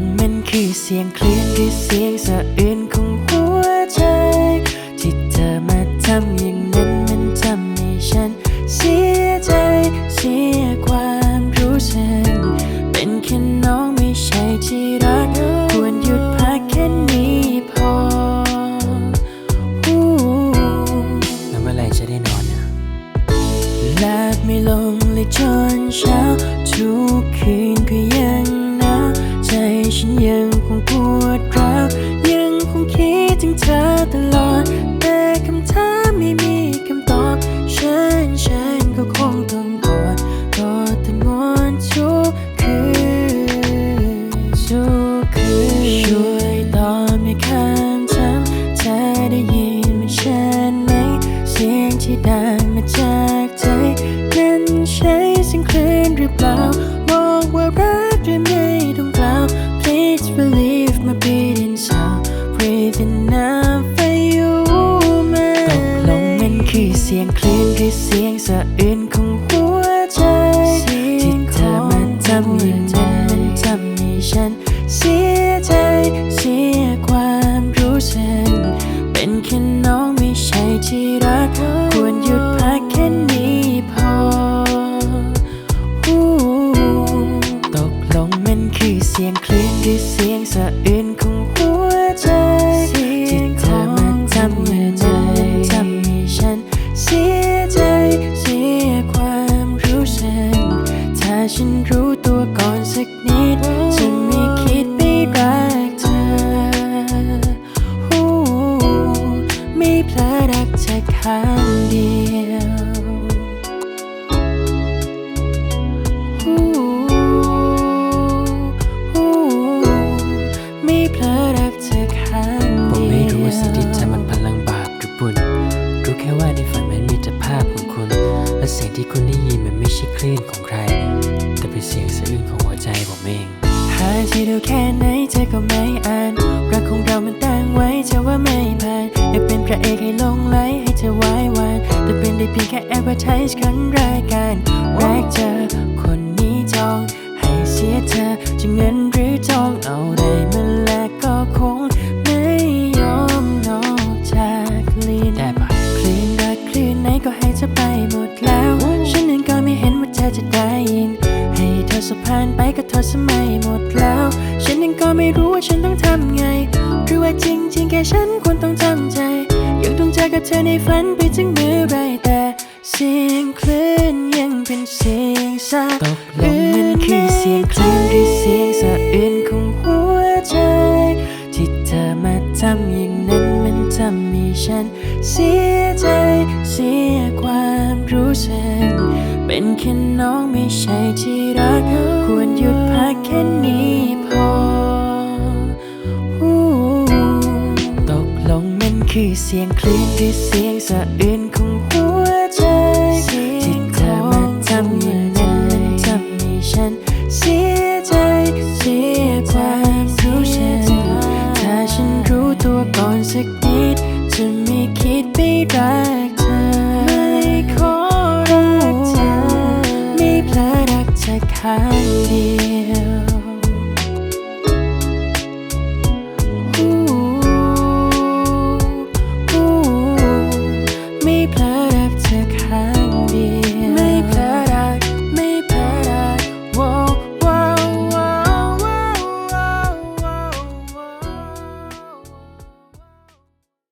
งมันคือเสียงคลื่นคือเสียงสะอื้นของ ฉันยังคงปวดร้าวยังคงคิดถึงเธอตลอด แต่คำถามไม่มีคำตอบ ฉันฉันก็คงต้องกอดกอดแต่งอนทุกคืนทุกคืนช่วยตอบในคำถามเธอได้ยินมันฉันไหม เสียงที่ดังมาจากใจนั้นใช่เสียงคลื่นหรือเปล่า ค่น้องไม่ใช่ที่รัก ควรหยุดพักแค่นี้พอตกลงมันคือเสียงคลื่นหรือเสียงสะอื้นของหัวใจที่เธอมาทำอย่างนั้นมันทำให้ฉันเสียใจเสียความรู้สึกถ้าฉันรู้ตัวก่อนสักนิดางเดียวฮู้ฮู้ไม่เพลอรักเธอข้างผมเดียว ไม่รู้ว่าสิ่งที่ทำมันพลังบาปหรือบุญ รู้แค่ว่าในฝันมันมีแต่ภาพของคุณ และเสียงที่คุณได้ยินมันไม่ใช่คลื่นของใคร แต่เป็นเสียงสะอื้นของหัวใจผมเองหาที่ดูแค่ไหนเธอก็ไม่อ่าน ได้เพียงแค่ advertise ครั้งรายการแรกเจอคนนี้จอง ให้เสียเธอจะเงินหรือทองเอาได้มาแลกก็คงไม่ยอมนอกจากคลีนได้ปะคลื่นรักคลื่นไหนก็ให้เธอไปหมดแล้ว ฉันเองก็ไม่เห็นว่าเธอจะได้ยิน ให้เธอสะพานไปก็ทอดสมัยหมดแล้ว ฉันเองก็ไม่รู้ว่าฉันต้องทำไงหรือว่าจริงจริงๆแค่ฉันควรต้องทำใจ ยังต้องเจอกับเธอในฝันไปถึงเมื่อไรแต่ เสียงคลื่นยังเป็นเสียงสะตกลงมันคือเสียงคลื่นหรือเสียงสะอื้นของหัวใจ ที่เธอมาทำอย่างนั้นมันทำให้ฉันเสียใจเสียความรู้สึกเป็นแค่น้องไม่ใช่ที่รัก ควรหยุดพักแค่นี้พอตกลงมันคือเสียงคลื่นหรือเสียงสะอื้น จะคิดจะไม่คิดไม่รักเธอ ไม่ขอรักเธอ ไม่เพลอรักเธอข้างเดียว